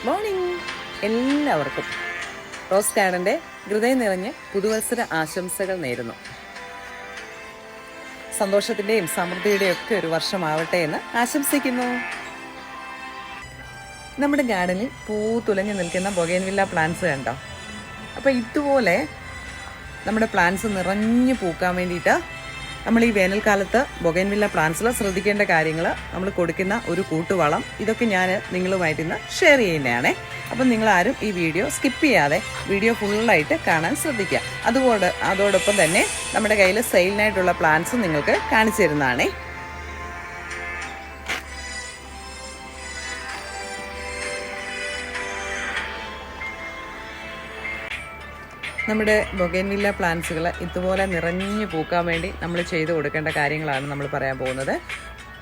Good morning. എല്ലാവർക്കും. Rose ഗാർഡന്റെ ഹൃദയം നിറഞ്ഞ് പുതുവത്സര ആശംസകൾ നേരുന്നു. സന്തോഷത്തിന്റെയും സമൃദ്ധിയുടെയും ഒക്കെ ഒരു വർഷമാവട്ടെ എന്ന് ആശംസിക്കുന്നു. നമ്മുടെ ഗാർഡനിൽ പൂ തുലഞ്ഞു നിൽക്കുന്ന ബൊഗേൻവില്ല പ്ലാന്റ്സ് കണ്ടോ? അപ്പോൾ ഇതുപോലെ നമ്മുടെ പ്ലാന്റ്സ് നിറഞ്ഞു പൂക്കാൻ വേണ്ടിയിട്ട് നമ്മൾ ഈ വേനൽക്കാലത്ത് ബൊഗൈൻവില്ല പ്ലാന്റ്സിൽ ശ്രദ്ധിക്കേണ്ട കാര്യങ്ങൾ നമ്മൾ കൊടുക്കുന്ന ഒരു കൂട്ടുവളം. ഇതൊക്കെ ഞാൻ നിങ്ങളുമായിട്ട് ഇന്ന് ഷെയർ ചെയ്യുന്നതാണ്. അപ്പം നിങ്ങൾ ആരും ഈ വീഡിയോ സ്കിപ്പ് ചെയ്യാതെ വീഡിയോ ഫുള്ളായിട്ട് കാണാൻ ശ്രദ്ധിക്കുക. അതുകൊണ്ട് അതോടൊപ്പം തന്നെ നമ്മുടെ കയ്യിൽ സെയിലിനായിട്ടുള്ള പ്ലാന്റ്സ് നിങ്ങൾക്ക് കാണിച്ചു തരുന്നതാണേ. നമ്മുടെ ബൊഗൈൻവില്ല പ്ലാന്റ്സുകൾ ഇതുപോലെ നിറഞ്ഞു പൂക്കാൻ വേണ്ടി നമ്മൾ ചെയ്തു കൊടുക്കേണ്ട കാര്യങ്ങളാണ് നമ്മൾ പറയാൻ പോകുന്നത്.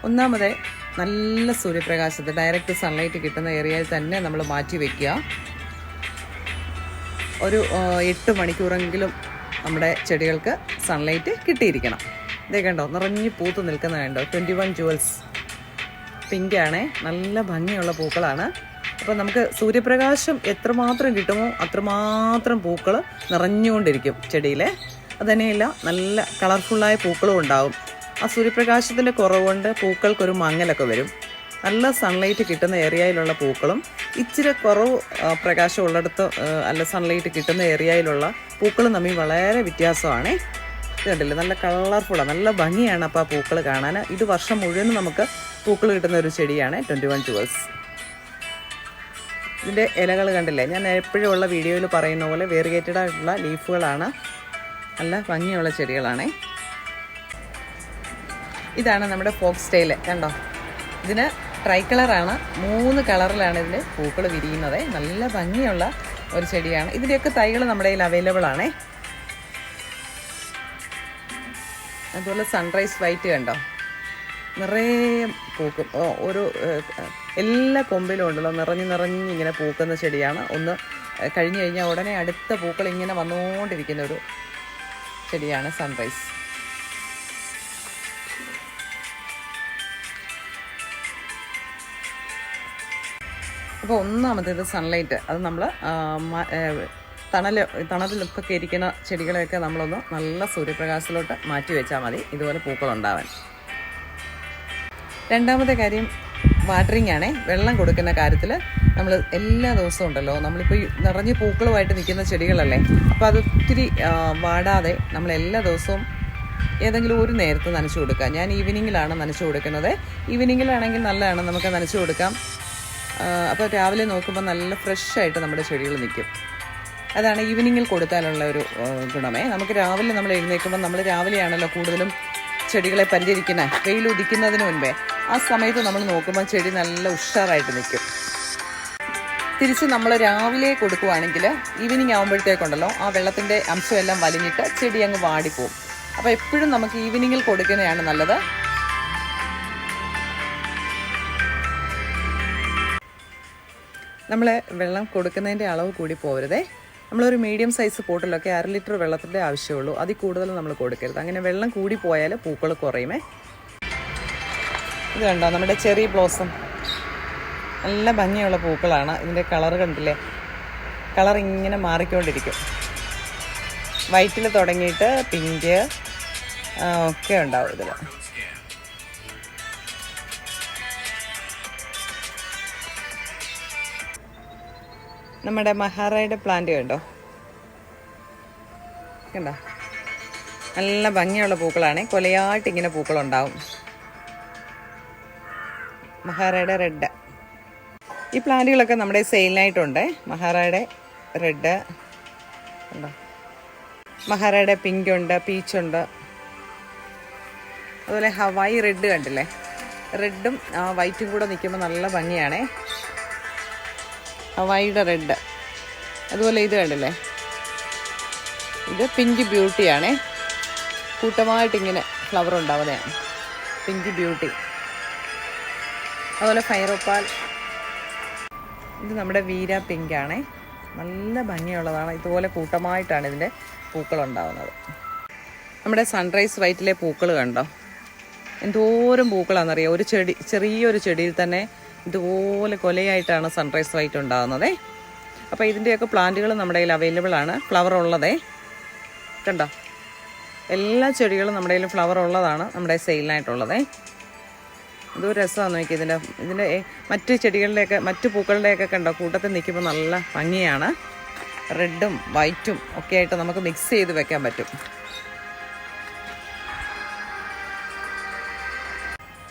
ഒന്നാമത് നല്ല സൂര്യപ്രകാശത്ത് ഡയറക്റ്റ് സൺലൈറ്റ് കിട്ടുന്ന ഏരിയയിൽ തന്നെ നമ്മൾ മാറ്റി വയ്ക്കുക ഒരു എട്ട് മണിക്കൂറെങ്കിലും നമ്മുടെ ചെടികൾക്ക് സൺലൈറ്റ് കിട്ടിയിരിക്കണം. ഇതേ കണ്ടോ നിറഞ്ഞു പൂത്ത് നിൽക്കുന്ന കണ്ടോ? ട്വന്റി വൺ ജുവൽസ് പിങ്കാണേ നല്ല ഭംഗിയുള്ള പൂക്കളാണ്. അപ്പോൾ നമുക്ക് സൂര്യപ്രകാശം എത്രമാത്രം കിട്ടുമോ അത്രമാത്രം പൂക്കൾ നിറഞ്ഞുകൊണ്ടിരിക്കും ചെടിയിലെ. അതുതന്നെയല്ല നല്ല കളർഫുള്ളായ പൂക്കളും ഉണ്ടാവും. ആ സൂര്യപ്രകാശത്തിന്റെ കുറവുകൊണ്ട് പൂക്കൾക്കൊരു മങ്ങലൊക്കെ വരും. നല്ല സൺലൈറ്റ് കിട്ടുന്ന ഏരിയയിലുള്ള പൂക്കളും ഇച്ചിരി കുറവ് പ്രകാശം ഉള്ളിടത്ത് അല്ല സൺലൈറ്റ് കിട്ടുന്ന ഏരിയയിലുള്ള പൂക്കളും തമ്മിൽ വളരെ വ്യത്യാസമാണ്. കണ്ടില്ലേ? നല്ല കളർഫുള്ളാണ് നല്ല ഭംഗിയാണ് അപ്പോൾ ആ പൂക്കൾ കാണാൻ ഇത് വർഷം മുഴുവനും നമുക്ക് പൂക്കൾ കിട്ടുന്ന ഒരു ചെടിയാണ് ട്വന്റി വൺ ജുവൽസ് ഇതിന്റെ ഇലകൾ കണ്ടില്ലേ? ഞാൻ എപ്പോഴും ഉള്ള വീഡിയോയിൽ പറയുന്ന പോലെ വേറിയേറ്റഡ് ആയിട്ടുള്ള ലീഫുകളാണ്. നല്ല ഭംഗിയുള്ള ചെടികളാണേ. ഇതാണ് നമ്മുടെ ഫോക്സ് സ്റ്റൈൽ കണ്ടോ? ഇതിന് ട്രൈ കളറാണ് മൂന്ന് കളറിലാണ് ഇതിന്റെ പൂക്കൾ വിരിയുന്നത്. നല്ല ഭംഗിയുള്ള ഒരു ചെടിയാണ്. ഇതിന്റെയൊക്കെ തൈകൾ നമ്മുടെ കയ്യിൽ അവൈലബിൾ ആണേ. അതുപോലെ സൺറൈസ് വൈറ്റ് കണ്ടോ? നിറയെ പൂക്കും ഒരു എല്ലാ കൊമ്പിലും ഉണ്ടല്ലോ നിറഞ്ഞു നിറഞ്ഞ് ഇങ്ങനെ പൂക്കുന്ന ചെടിയാണ്. ഒന്ന് കഴിഞ്ഞു കഴിഞ്ഞ് കഴിഞ്ഞാൽ ഉടനെ അടുത്ത പൂക്കൾ ഇങ്ങനെ വന്നുകൊണ്ടിരിക്കുന്ന ഒരു ചെടിയാണ് സൺറൈസ് അപ്പോൾ ഒന്നാമത്തേത് സൺലൈറ്റ് അത് നമ്മൾ തണൽ തണലിലൊക്കെ ഇരിക്കുന്ന ചെടികളെയൊക്കെ നമ്മളൊന്ന് നല്ല സൂര്യപ്രകാശത്തിലോട്ട് മാറ്റി വെച്ചാൽ മതി. ഇതുപോലെ പൂക്കളുണ്ടാവാൻ രണ്ടാമത്തെ കാര്യം വാട്ടറിങ് ആണേ വെള്ളം കൊടുക്കുന്ന കാര്യത്തിൽ നമ്മൾ എല്ലാ ദിവസവും ഉണ്ടല്ലോ. നമ്മളിപ്പോൾ നിറഞ്ഞ് പൂക്കളുമായിട്ട് നിൽക്കുന്ന ചെടികളല്ലേ. അപ്പോൾ അത് ഒത്തിരി വാടാതെ നമ്മൾ എല്ലാ ദിവസവും ഏതെങ്കിലും ഒരു നേരത്ത് നനച്ചു കൊടുക്കുക. ഞാൻ ഈവനിങ്ങിലാണ് നനച്ചു കൊടുക്കുന്നത്. ഈവനിങ്ങിലാണെങ്കിൽ നല്ലതാണ്. നമുക്ക് നനച്ചു കൊടുക്കാം. അപ്പോൾ രാവിലെ നോക്കുമ്പോൾ നല്ല ഫ്രഷ് ആയിട്ട് നമ്മുടെ ചെടികൾ നിൽക്കും. അതാണ് ഈവനിങ്ങിൽ കൊടുത്താലുള്ള ഒരു ഗുണമേ. നമുക്ക് രാവിലെ നമ്മൾ എഴുന്നേൽക്കുമ്പോൾ നമ്മൾ രാവിലെയാണല്ലോ കൂടുതലും ചെടികളെ പരിചരിക്കുന്നത് വെയിൽ ഉദിക്കുന്നതിന് മുൻപേ. ആ സമയത്ത് നമ്മൾ നോക്കുമ്പോൾ ചെടി നല്ല ഉഷാറായിട്ട് നിൽക്കും തിരിച്ച് നമ്മൾ രാവിലെ കൊടുക്കുവാണെങ്കിൽ ഈവനിങ് ആകുമ്പോഴത്തേക്കുണ്ടല്ലോ ആ വെള്ളത്തിന്റെ അംശമെല്ലാം വലിഞ്ഞിട്ട് ചെടി അങ്ങ് വാടിപ്പോവും. അപ്പോൾ എപ്പോഴും നമുക്ക് ഈവനിങ്ങിൽ കൊടുക്കുന്നതാണ് നല്ലത്. നമ്മൾ വെള്ളം കൊടുക്കുന്നതിന്റെ അളവ് കൂടി പോകരുതേ നമ്മളൊരു മീഡിയം സൈസ് പോട്ടിലൊക്കെ അര ലിറ്റർ വെള്ളത്തിന്റെ ആവശ്യമുള്ളൂ. അതിൽ കൂടുതൽ നമ്മൾ കൊടുക്കരുത്. അങ്ങനെ വെള്ളം കൂടി പോയാൽ പൂക്കൾ കുറയുമേ. ഇത് കണ്ടോ? നമ്മുടെ ചെറി ബ്ലോസം. നല്ല ഭംഗിയുള്ള പൂക്കളാണ്. ഇതിന്റെ കളർ കണ്ടില്ലേ? കളർ ഇങ്ങനെ മാറിക്കൊണ്ടിരിക്കും. വൈറ്റിൽ തുടങ്ങിയിട്ട് പിങ്ക് ഒക്കെ ഉണ്ടാവും ഇതിൽ നമ്മുടെ മഹാറയുടെ പ്ലാന്റ് കണ്ടോ? കണ്ടോ? നല്ല ഭംഗിയുള്ള പൂക്കളാണ്. കൊലയായിട്ട് ഇങ്ങനെ പൂക്കളുണ്ടാവും. മഹാറയുടെ റെഡ്. ഈ പ്ലാന്റുകളൊക്കെ നമ്മുടെ സെയിലിനായിട്ടുണ്ട്. മഹാറയുടെ റെഡ്. ഉണ്ടോ മഹാറയുടെ പിങ്ക് ഉണ്ട് പീച്ച് ഉണ്ട്. അതുപോലെ ഹവായി റെഡ് കണ്ടില്ലേ? റെഡും വൈറ്റും കൂടെ നിൽക്കുമ്പോൾ നല്ല ഭംഗിയാണേ. ഹവായിയുടെ റെഡ്. അതുപോലെ ഇത് കണ്ടില്ലേ? ഇത് പിങ്ക് ബ്യൂട്ടിയാണേ കൂട്ടമായിട്ടിങ്ങനെ ഫ്ലവർ ഉണ്ടാവുന്നതാണ്. പിങ്ക് ബ്യൂട്ടി അതുപോലെ ഫൈറോപ്പാൽ. ഇത് നമ്മുടെ വീര പിങ്ക് ആണേ നല്ല ഭംഗിയുള്ളതാണ്. ഇതുപോലെ കൂട്ടമായിട്ടാണ് ഇതിന്റെ പൂക്കൾ ഉണ്ടാവുന്നത് നമ്മുടെ സൺറൈസ് വൈറ്റിലെ പൂക്കൾ കണ്ടോ? എന്തോരം പൂക്കളാണെന്നറിയാം? ഒരു ചെടി ചെറിയൊരു ചെടിയിൽ തന്നെ ഇതുപോലെ കൊലയായിട്ടാണ് സൺറൈസ് വൈറ്റ് ഉണ്ടാകുന്നതേ അപ്പോൾ ഇതിന്റെയൊക്കെ പ്ലാന്റുകൾ നമ്മുടെ കയ്യിൽ അവൈലബിൾ ആണ്. ഫ്ലവർ ഉള്ളതേ. കണ്ടോ? എല്ലാ ചെടികളും നമ്മുടെ കയ്യിൽ ഫ്ലവർ ഉള്ളതാണ്. നമ്മുടെ സെയിലിനായിട്ടുള്ളതേ ഇതൊരു രസമാണ് നോക്കി ഇതിന്റെ ഇതിന്റെ മറ്റ് ചെടികളുടെയൊക്കെ മറ്റ് പൂക്കളുടെയൊക്കെ കണ്ടോ? കൂട്ടത്തിൽ നിൽക്കുമ്പോൾ നല്ല ഭംഗിയാണ്. റെഡും വൈറ്റും ഒക്കെ ആയിട്ട് നമുക്ക് മിക്സ് ചെയ്ത് വെക്കാൻ പറ്റും.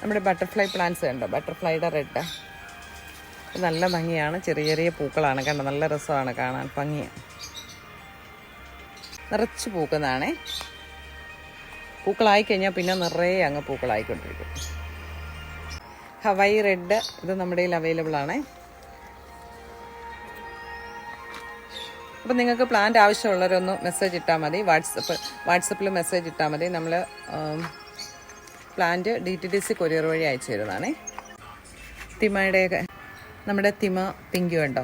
നമ്മുടെ ബട്ടർഫ്ലൈ പ്ലാന്റ്സ് കണ്ടോ? ബട്ടർഫ്ലൈയുടെ റെഡ് നല്ല ഭംഗിയാണ്. ചെറിയ ചെറിയ പൂക്കളാണ്. കണ്ടോ? നല്ല രസമാണ് കാണാൻ. ഭംഗി. നിറച്ച് പൂക്കുന്നതാണേ. പൂക്കളായി കഴിഞ്ഞാൽ പിന്നെ നിറയെ അങ്ങ് പൂക്കളായിക്കൊണ്ടിരിക്കും. ഹവായി റെഡ് ഇത് നമ്മുടെ കയ്യിൽ അവൈലബിൾ ആണേ. അപ്പം നിങ്ങൾക്ക് പ്ലാന്റ് ആവശ്യമുള്ളവരൊന്ന് മെസ്സേജ് ഇട്ടാൽ മതി. വാട്സപ്പ് വാട്സപ്പിൽ മെസ്സേജ് ഇട്ടാൽ മതി. നമ്മൾ plant D T D C courier വഴി അയച്ചു തരുന്നതാണേ. തിമയുടെയൊക്കെ നമ്മുടെ തിമ പിങ്ക് കണ്ടോ?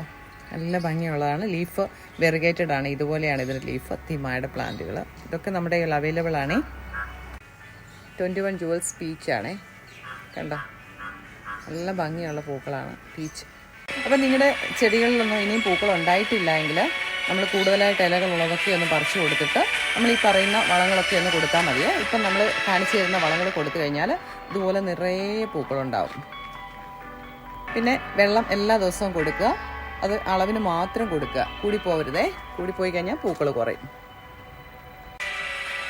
നല്ല ഭംഗിയുള്ളതാണ്. ലീഫ് വെറുഗേറ്റഡ് ആണ്. ഇതുപോലെയാണ് ഇതിന്റെ ലീഫ് തിമയുടെ പ്ലാന്റുകൾ ഇതൊക്കെ നമ്മുടെ കയ്യിൽ അവൈലബിൾ ആണ്. ട്വന്റി വൺ ജുവൽസ് പീച്ചാണേ കണ്ടോ? നല്ല ഭംഗിയുള്ള പൂക്കളാണ് പീച്ച്. അപ്പം നിങ്ങളുടെ ചെടികളിലൊന്നും ഇനിയും പൂക്കൾ ഉണ്ടായിട്ടില്ല എങ്കിൽ നമ്മൾ കൂടുതലായിട്ട് ഇലകളുള്ളതൊക്കെ ഒന്ന് പറിച്ചു കൊടുത്തിട്ട് നമ്മൾ ഈ പറയുന്ന വളങ്ങളൊക്കെ ഒന്ന് കൊടുത്താൽ മതി ഇപ്പം നമ്മൾ കാണിച്ചു തരുന്ന വളങ്ങൾ കൊടുത്തു കഴിഞ്ഞാൽ ഇതുപോലെ നിറയെ പൂക്കളുണ്ടാവും. പിന്നെ വെള്ളം എല്ലാ ദിവസവും കൊടുക്കുക. അത് അളവിന് മാത്രം കൊടുക്കുക. കൂടിപ്പോവരുതേ. കൂടിപ്പോയി കഴിഞ്ഞാൽ പൂക്കൾ കുറയും.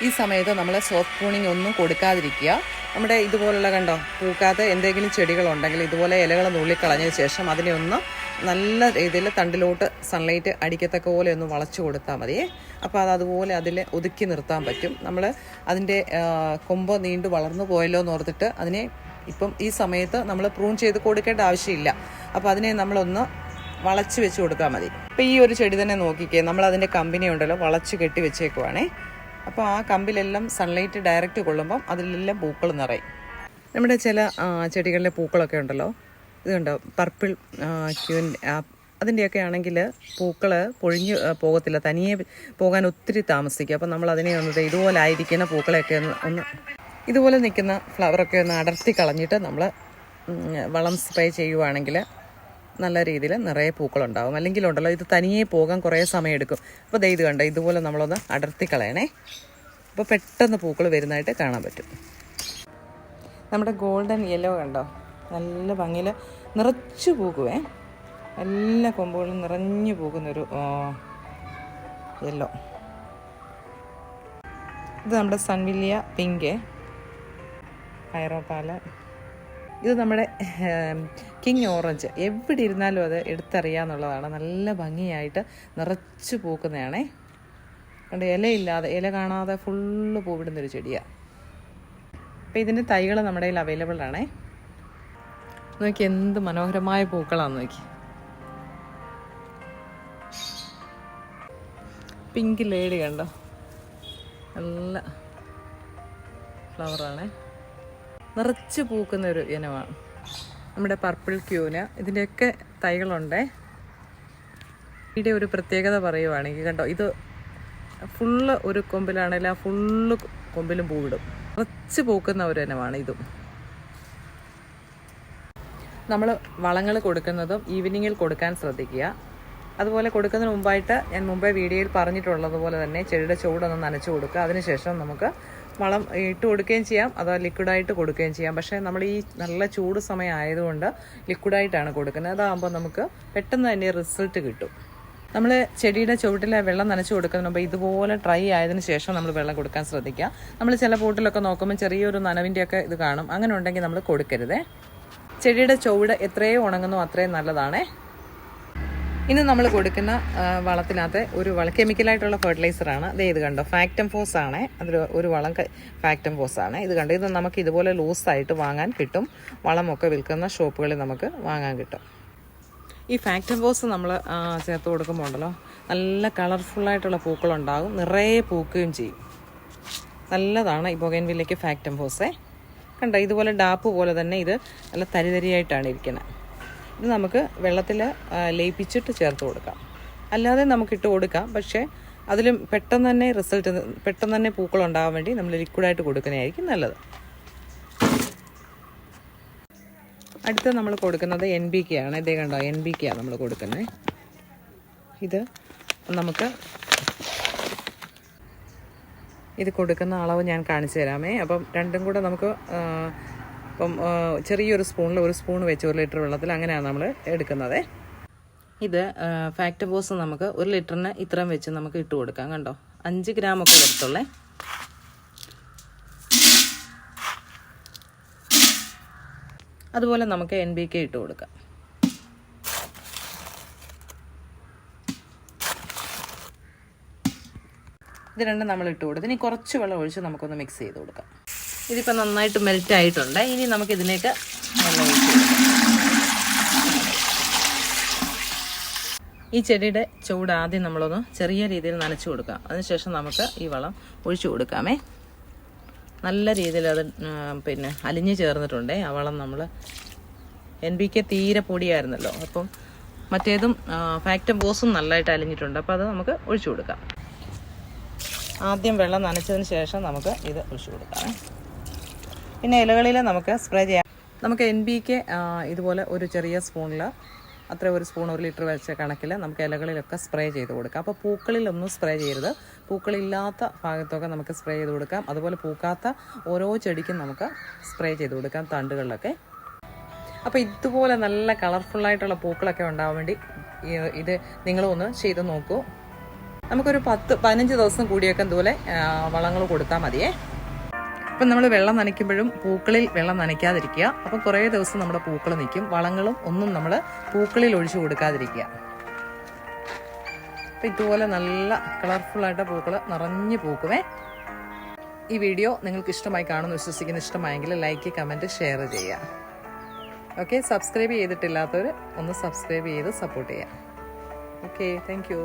ഈ സമയത്ത് നമ്മൾ സോഫ്റ്റ് പ്രൂണിങ് ഒന്നും കൊടുക്കാതിരിക്കുക. നമ്മുടെ ഇതുപോലുള്ള കണ്ടോ പൂക്കാത്ത എന്തെങ്കിലും ചെടികളുണ്ടെങ്കിൽ ഇതുപോലെ ഇലകൾ നുള്ളിക്കളഞ്ഞതിന് ശേഷം അതിനെ ഒന്ന് നല്ല രീതിയിൽ തണ്ടിലോട്ട് സൺലൈറ്റ് അടിക്കത്തക്ക പോലെ ഒന്ന് വളച്ചു കൊടുത്താൽ മതിയേ അപ്പോൾ അത് അതുപോലെ അതിൽ ഒതുക്കി നിർത്താൻ പറ്റും. നമ്മൾ അതിന്റെ കൊമ്പ് നീണ്ടു വളർന്നു പോയല്ലോ എന്ന് ഓർത്തിട്ട് അതിനെ ഇപ്പം ഈ സമയത്ത് നമ്മൾ പ്രൂൺ ചെയ്ത് കൊടുക്കേണ്ട ആവശ്യമില്ല. അപ്പോൾ അതിനെ നമ്മളൊന്ന് വളച്ച് വെച്ച് കൊടുത്താൽ മതി. ഇപ്പം ഈ ഒരു ചെടി തന്നെ നോക്കിക്കേ നമ്മൾ അതിന്റെ കമ്പനി ഉണ്ടല്ലോ വളച്ച് കെട്ടി വെച്ചേക്കുവാണേ. അപ്പോൾ ആ കമ്പിലെല്ലാം സൺലൈറ്റ് ഡയറക്റ്റ് കൊള്ളുമ്പം അതിലെല്ലാം പൂക്കൾ നിറയും. നമ്മുടെ ചില ചെടികളിലെ പൂക്കളൊക്കെ ഉണ്ടല്ലോ? ഇത് കണ്ടോ പർപ്പിൾ ക്യൂൻ അതിന്റെയൊക്കെ ആണെങ്കിൽ പൂക്കൾ പൊഴിഞ്ഞ് പോകത്തില്ല. തനിയെ പോകാൻ ഒത്തിരി താമസിക്കും. അപ്പം നമ്മൾ അതിനെ ഒന്ന് ഇതുപോലെ ആയിരിക്കുന്ന പൂക്കളെയൊക്കെ ഒന്ന് ഒന്ന് ഇതുപോലെ നിൽക്കുന്ന ഫ്ലവറൊക്കെ ഒന്ന് അടർത്തി കളഞ്ഞിട്ട് നമ്മൾ വളം സ്പ്രേ ചെയ്യുവാണെങ്കിൽ നല്ല രീതിയിൽ നിറയെ പൂക്കളുണ്ടാവും. അല്ലെങ്കിൽ ഉണ്ടല്ലോ ഇത് തനിയെ പോകാൻ കുറേ സമയം എടുക്കും. അപ്പോൾ ദേ ഇത് കണ്ടോ ഇതുപോലെ നമ്മളൊന്ന് അടർത്തി കളയണേ. അപ്പോൾ പെട്ടെന്ന് പൂക്കൾ വരുന്നതായിട്ട് കാണാൻ പറ്റും. നമ്മുടെ ഗോൾഡൻ യെല്ലോ കണ്ടോ നല്ല ഭംഗിയിൽ നിറച്ചു പൂക്കുവേ. എല്ലാ കൊമ്പുകളും നിറഞ്ഞു പോകുന്നൊരു യെല്ലോ. ഇത് നമ്മുടെ സൺവില്ലിയ പിങ്ക് ഹൈറോപാല. ഇത് നമ്മുടെ കിങ് ഓറഞ്ച്. എവിടെ ഇരുന്നാലും അത് എടുത്തറിയാന്നുള്ളതാണ്. നല്ല ഭംഗിയായിട്ട് നിറച്ച് പൂക്കുന്നതാണേ. കണ്ട് ഇലയില്ലാതെ ഇല കാണാതെ ഫുള്ള് പൂവിടുന്നൊരു ചെടിയാണ് അപ്പോൾ ഇതിന്റെ തൈകൾ നമ്മുടെ കയ്യിൽ അവൈലബിൾ ആണേ. നോക്കി എന്ത് മനോഹരമായ പൂക്കളാണെന്ന് നോക്കി. പിങ്ക് ലേഡി കണ്ടോ? നല്ല ഫ്ലവറാണേ നിറച്ച് പൂക്കുന്ന ഒരു ഇനമാണ്. നമ്മുടെ പർപ്പിൾ ക്യൂന. ഇതിന്റെയൊക്കെ തൈകളുണ്ടേ. ഇവിടെ ഒരു പ്രത്യേകത പറയുവാണെങ്കിൽ കണ്ടോ ഇത് ഫുള്ള് ഒരു കൊമ്പിലാണെങ്കിൽ ആ ഫുള്ള് കൊമ്പിലും പൂവിടും. നിറച്ച് പൂക്കുന്ന ഒരു ഇനമാണ് ഇതും. നമ്മൾ വളങ്ങൾ കൊടുക്കുന്നതും ഈവനിങ്ങിൽ കൊടുക്കാൻ ശ്രദ്ധിക്കുക. അതുപോലെ കൊടുക്കുന്നതിന് മുമ്പായിട്ട് ഞാൻ മുമ്പേ വീഡിയോയിൽ പറഞ്ഞിട്ടുള്ളതുപോലെ തന്നെ ചെടിയുടെ ചൂടൊന്ന് നനച്ചു കൊടുക്കുക. അതിനുശേഷം നമുക്ക് വളം ഇട്ട് കൊടുക്കുകയും ചെയ്യാം അതോ ലിക്വിഡായിട്ട് കൊടുക്കുകയും ചെയ്യാം. പക്ഷേ നമ്മൾ ഈ നല്ല ചൂട് സമയം ആയതുകൊണ്ട് ലിക്വിഡായിട്ടാണ് കൊടുക്കുന്നത്. അതാകുമ്പോൾ നമുക്ക് പെട്ടെന്ന് തന്നെ റിസൾട്ട് കിട്ടും. നമ്മൾ ചെടിയുടെ ചുവട്ടിലെ വെള്ളം നനച്ചു കൊടുക്കുന്നതിന് മുമ്പ് ഇതുപോലെ ഡ്രൈ ആയതിനു ശേഷം നമ്മൾ വെള്ളം കൊടുക്കാൻ ശ്രദ്ധിക്കുക. നമ്മൾ ചില പോട്ടിലൊക്കെ നോക്കുമ്പോൾ ചെറിയൊരു നനവിന്റെയൊക്കെ ഇത് കാണും. അങ്ങനെ ഉണ്ടെങ്കിൽ നമ്മൾ കൊടുക്കരുതേ. ചെടിയുടെ ചുവട് എത്രയോ ഉണങ്ങുന്നു അത്രയും നല്ലതാണേ. ഇനി നമ്മൾ കൊടുക്കുന്ന വളത്തിനകത്ത് ഒരു വള കെമിക്കലായിട്ടുള്ള ഫെർട്ടിലൈസറാണ് ദേ ഇത് കണ്ടോ? ഫാക്ടം ഫോസ് ആണ്. അതിൽ ഒരു വളം ഫാക്ടം ഫോസ് ആണ്. ഇത് കണ്ടോ? ഇത് നമുക്ക് ഇതുപോലെ ലൂസായിട്ട് വാങ്ങാൻ കിട്ടും. വളമൊക്കെ വിൽക്കുന്ന ഷോപ്പുകളിൽ നമുക്ക് വാങ്ങാൻ കിട്ടും. ഈ ഫാക്ടം ഫോസ് നമ്മൾ ചേർത്ത് കൊടുക്കുമ്പോൾ ഉണ്ടല്ലോ നല്ല കളർഫുള്ളായിട്ടുള്ള പൂക്കളുണ്ടാകും. നിറയെ പൂക്കുകയും ചെയ്യും. നല്ലതാണ് ഈ ബൊഗൈൻവില്ലയ്ക്ക് ഫാക്ടം ഫോസേ കണ്ടോ? ഇതുപോലെ ഡാപ്പ് പോലെ തന്നെ ഇത് നല്ല തരിതരിയായിട്ടാണ് ഇരിക്കുന്നത് ഇത് നമുക്ക് വെള്ളത്തിൽ ലയിപ്പിച്ചിട്ട് ചേർത്ത് കൊടുക്കാം. അല്ലാതെ നമുക്ക് ഇട്ട് കൊടുക്കാം. പക്ഷേ അതിലും പെട്ടെന്ന് തന്നെ റിസൾട്ട് പെട്ടെന്ന് തന്നെ പൂക്കൾ ഉണ്ടാകാൻ വേണ്ടി നമ്മൾ ലിക്വിഡായിട്ട് കൊടുക്കുന്നതായിരിക്കും നല്ലത്. അടുത്ത നമ്മൾ കൊടുക്കുന്നത് എൻ ബി കെ ആണ്. ഇതേ കണ്ടോ? എൻ ബി കെ ആണ് നമ്മൾ കൊടുക്കുന്നത് ഇത് നമുക്ക് ഇത് കൊടുക്കുന്ന അളവ് ഞാൻ കാണിച്ചു തരാമേ. അപ്പം രണ്ടും കൂടെ നമുക്ക് ആ, ചെറിയൊരു സ്പൂണിൽ ഒരു സ്പൂൺ വെച്ച് ഒരു ലിറ്റർ വെള്ളത്തിൽ അങ്ങനെയാണ് നമ്മൾ എടുക്കുന്നത്. ഇത് ഫാക്ട് ബോസ് നമുക്ക് ഒരു ലിറ്ററിന് ഇത്രയും വെച്ച് നമുക്ക് ഇട്ട് കൊടുക്കാം കണ്ടോ? അഞ്ച് ഗ്രാമൊക്കെ എടുത്തുള്ളേ അതുപോലെ നമുക്ക് എൻ ബി കെ ഇട്ട് കൊടുക്കാം. ഇത് രണ്ടും നമ്മൾ ഇട്ട് കൊടുത്ത് ഇനി കുറച്ച് വെള്ളം ഒഴിച്ച് നമുക്കൊന്ന് മിക്സ് ചെയ്ത് കൊടുക്കാം. ഇതിപ്പോൾ നന്നായിട്ട് മെൽറ്റ് ആയിട്ടുണ്ട് ഇനി നമുക്ക് ഇതിലേക്ക് ഈ ചെടിയുടെ ചൂട് ആദ്യം നമ്മളൊന്ന് ചെറിയ രീതിയിൽ നനച്ചു കൊടുക്കാം. അതിനുശേഷം നമുക്ക് ഈ വളം ഒഴിച്ചു കൊടുക്കാമേ. നല്ല രീതിയിൽ അത് പിന്നെ അലിഞ്ഞു ചേർന്നിട്ടുണ്ടേ. ആ വളം നമ്മൾ എൻ ബി കെ തീരെ പൊടിയായിരുന്നല്ലോ. അപ്പം മറ്റേതും ഫാക്ടം ബോസും നല്ലതായിട്ട് അലിഞ്ഞിട്ടുണ്ട്. അപ്പോൾ അത് നമുക്ക് ഒഴിച്ചു കൊടുക്കാം. ആദ്യം വെള്ളം നനച്ചതിന് ശേഷം നമുക്ക് ഇത് ഒഴിച്ചു കൊടുക്കാം. പിന്നെ ഇലകളിൽ നമുക്ക് സ്പ്രേ ചെയ്യാം. നമുക്ക് എൻ ബി കെ ഇതുപോലെ ഒരു ചെറിയ സ്പൂണിൽ അത്ര ഒരു സ്പൂൺ ഒരു ലിറ്റർ വെച്ച കണക്കിൽ നമുക്ക് ഇലകളിലൊക്കെ സ്പ്രേ ചെയ്ത് കൊടുക്കാം. അപ്പോൾ പൂക്കളിലൊന്നും സ്പ്രേ ചെയ്യരുത്. പൂക്കളില്ലാത്ത ഭാഗത്തൊക്കെ നമുക്ക് സ്പ്രേ ചെയ്ത് കൊടുക്കാം. അതുപോലെ പൂക്കാത്ത ഓരോ ചെടിക്കും നമുക്ക് സ്പ്രേ ചെയ്ത് കൊടുക്കാം തണ്ടുകളിലൊക്കെ. അപ്പോൾ ഇതുപോലെ നല്ല കളർഫുള്ളായിട്ടുള്ള പൂക്കളൊക്കെ ഉണ്ടാവാൻ വേണ്ടി ഇത് നിങ്ങളൊന്ന് ചെയ്ത് നോക്കൂ. നമുക്കൊരു പത്ത് പതിനഞ്ച് ദിവസം കൂടിയൊക്കെ ഇതുപോലെ വളങ്ങൾ കൊടുത്താൽ മതിയേ. അപ്പം നമ്മൾ വെള്ളം നനയ്ക്കുമ്പോഴും പൂക്കളിൽ വെള്ളം നനയ്ക്കാതിരിക്കുക. അപ്പം കുറേ ദിവസം നമ്മുടെ പൂക്കൾ നിൽക്കും. വളങ്ങളും ഒന്നും നമ്മൾ പൂക്കളിൽ ഒഴിച്ചു കൊടുക്കാതിരിക്കുക. അപ്പം ഇതുപോലെ നല്ല കളർഫുള്ളായിട്ട് പൂക്കൾ നിറഞ്ഞു പൂക്കുമേ ഈ വീഡിയോ നിങ്ങൾക്ക് ഇഷ്ടമായി കാണുമെന്ന് വിശ്വസിക്കുന്ന ഇഷ്ടമായെങ്കിൽ ലൈക്ക് കമന്റ് ഷെയർ ചെയ്യുക. ഓക്കെ സബ്സ്ക്രൈബ് ചെയ്തിട്ടില്ലാത്തവർ ഒന്ന് സബ്സ്ക്രൈബ് ചെയ്ത് സപ്പോർട്ട് ചെയ്യുക. Okay thank